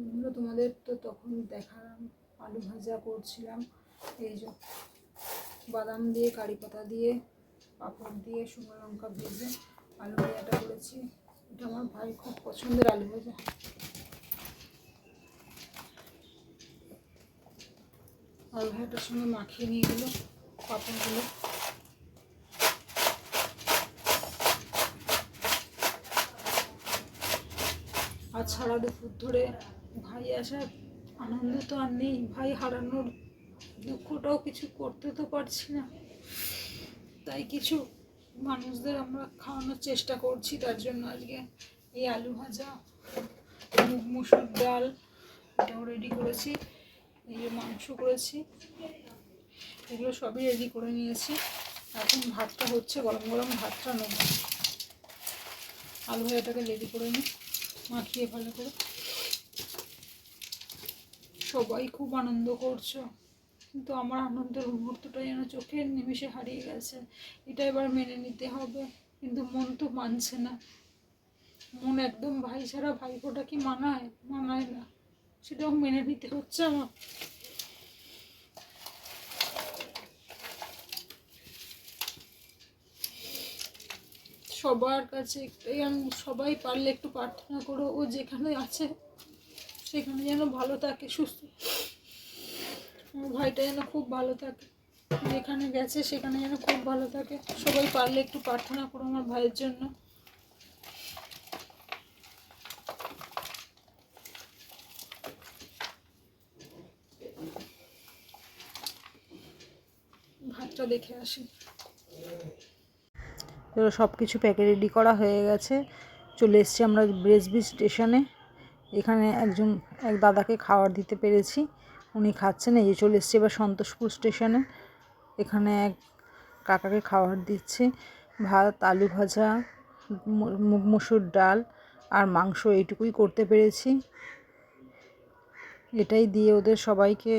এগুলো তোমাদের তো তখন দেখালাম, আলু ভাজা করছিলাম, এই যে বাদাম দিয়ে, কারি পাতা দিয়ে, পাঁপড় দিয়ে, শুকনো লঙ্কা ভেজে আলু ভাজাটা করেছি। এটা আমার ভাই খুব পছন্দের আলু ভাজা। আলু ভাজাটার সঙ্গে মাখিয়ে নিয়ে গেলো পাঁপড়গুলো। আজ সারা দুপুর ধরে ভাই আসার আনন্দ তো আর নেই। ভাই হারানোর দুঃখটাও কিছু করতে তো পারছি না। তাই কিছু মানুষদের আমরা খাওয়ানোর চেষ্টা করছি, তার জন্য আজকে এই আলু ভাজা, মুগ মুসুর ডাল, এটাও রেডি করেছি। এই যে মাংস করেছি, এগুলো সবই রেডি করে নিয়েছি। এখন ভাতটা হচ্ছে, গরম গরম ভাতটা নেব। আলু ভাজাটাকে রেডি করে নিই, মাখিয়ে ভালো করে। সবাই খুব আনন্দ করছ। কিন্তু আমার আনন্দের মুহূর্তটা যেন চোখের নিমিষে হারিয়ে গেছে। এটা এবার মেনে নিতে হবে। কিন্তু মন তো মানছে না। মন একদম ভাই ছাড়া ভাইপোটা কি মানায়? মানায় না। সেটাও মেনে নিতে হচ্ছে আমার। সবার কাছে একটাই আমি সবাই পারলে একটু প্রার্থনা করো। ও যেখানে আছে সেখানে যেন ভালো থাকে, সুস্থ। আমার ভাইটা যেন খুব ভালো থাকে। যেখানে গেছে, সেখানে যেন খুব ভালো থাকে। সবাই পারলে একটু প্রার্থনা করো আমার ভাইয়ের জন্য। ভাতটা দেখে আসি। তো সব কিছু প্যাকে রেডি করা হয়ে গেছে। চলে এসেছি আমরা ব্রেসবি স্টেশনে। এখানে একজন, এক দাদাকে খাবার দিতে পেরেছি। উনি খাচ্ছেন, এই যে চলে এসেছি এবার সন্তোষপুর স্টেশনে। এখানে এক কাকাকে খাবার দিচ্ছে। ভাত, আলু ভাজা মসুর ডাল আর মাংস এইটুকুই করতে পেরেছি। এটাই দিয়ে ওদের সবাইকে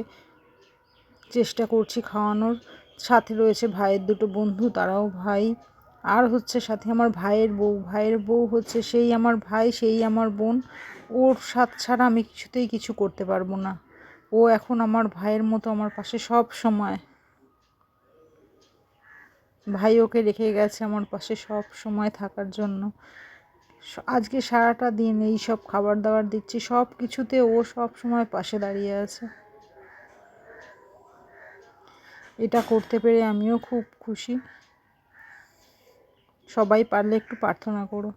চেষ্টা করছি খাওয়ানোর। সাথে রয়েছে ভাইয়ের দুটো বন্ধু, তারাও ভাই। আর হচ্ছে সাথে আমার ভাইয়ের বউ। ভাইয়ের বউ হচ্ছে সেই আমার ভাই, সেই আমার বোন। ওর সাথ ছাড়া আমি কিছুতেই কিছু করতে পারব না। ও এখন আমার ভাইয়ের মতো আমার পাশে সব সময়। ভাই ওকে রেখে গেছে আমার পাশে সব সময় থাকার জন্য। আজকে সারাটা দিন এই সব খাবার দাবার দিচ্ছি, সব কিছুতে ও সব সময় পাশে দাঁড়িয়ে আছে। এটা করতে পেরে আমিও খুব খুশি। সবাই পারলে একটু প্রার্থনা করো।